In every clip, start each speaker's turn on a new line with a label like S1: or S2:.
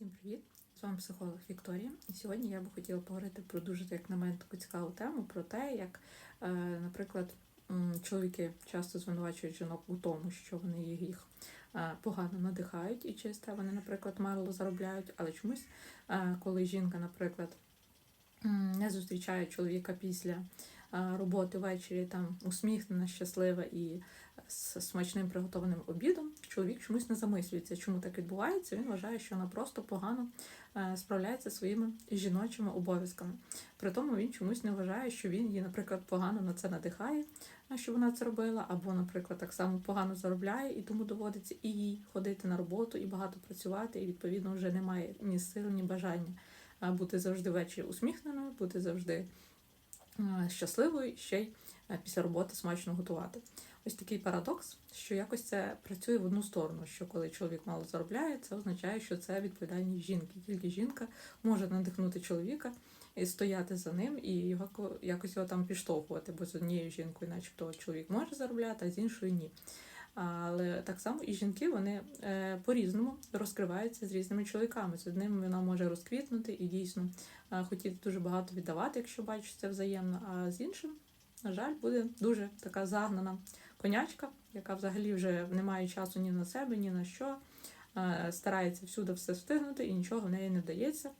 S1: Всім привіт! З вами психолог Вікторія. І сьогодні я би хотіла поговорити про дуже, як на мене, таку цікаву тему про те, як, е, наприклад, чоловіки часто звинувачують жінок у тому, що вони їх е, погано надихають, і через те вони, наприклад, мало заробляють, але чомусь, е, коли жінка, наприклад, не зустрічає чоловіка після роботи ввечері, там усміхнена, щаслива і з смачним приготованим обідом, чоловік чомусь не замислюється, чому так відбувається. Він вважає, що вона просто погано е, справляється своїми жіночими обов'язками. При тому він чомусь не вважає, що він її, наприклад, погано на це надихає, що вона це робила, або, наприклад, так само погано заробляє, і тому доводиться і їй ходити на роботу, і багато працювати, і відповідно вже немає ні сил, ні бажання е, бути завжди ввечері усміхненою, бути завжди е, щасливою, і ще й е, після роботи смачно готувати. Ось такий парадокс, що якось це працює в одну сторону, що коли чоловік мало заробляє, це означає, що це відповідальність жінки. Тільки жінка може надихнути чоловіка і стояти за ним і його ко- якось його там підштовхувати, бо з однією жінкою, начебто, чоловік може заробляти, а з іншою ні. Але так само і жінки вони е, по-різному розкриваються з різними чоловіками. З одним вона може розквітнути і дійсно е, хотіти дуже багато віддавати, якщо бачить це взаємно, а з іншим, на жаль, буде дуже така загнана конячка, яка взагалі вже не має часу ні на себе, ні на що. е, Старається всюди все встигнути і нічого в неї не вдається,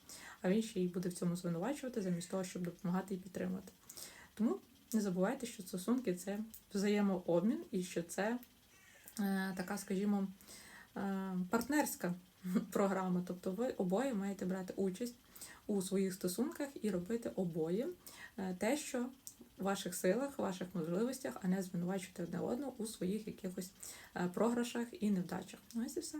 S1: а він ще її буде в цьому звинувачувати, замість того, щоб допомагати і підтримати. Тому не забувайте, що стосунки це взаємообмін і що це така, скажімо, е, партнерська програма. Тобто ви обоє маєте брати участь у своїх стосунках і робити обоє е, те, що в ваших силах, в ваших можливостях, а не звинувачувати одне одного у своїх якихось е, програшах і невдачах. Ну ось і все.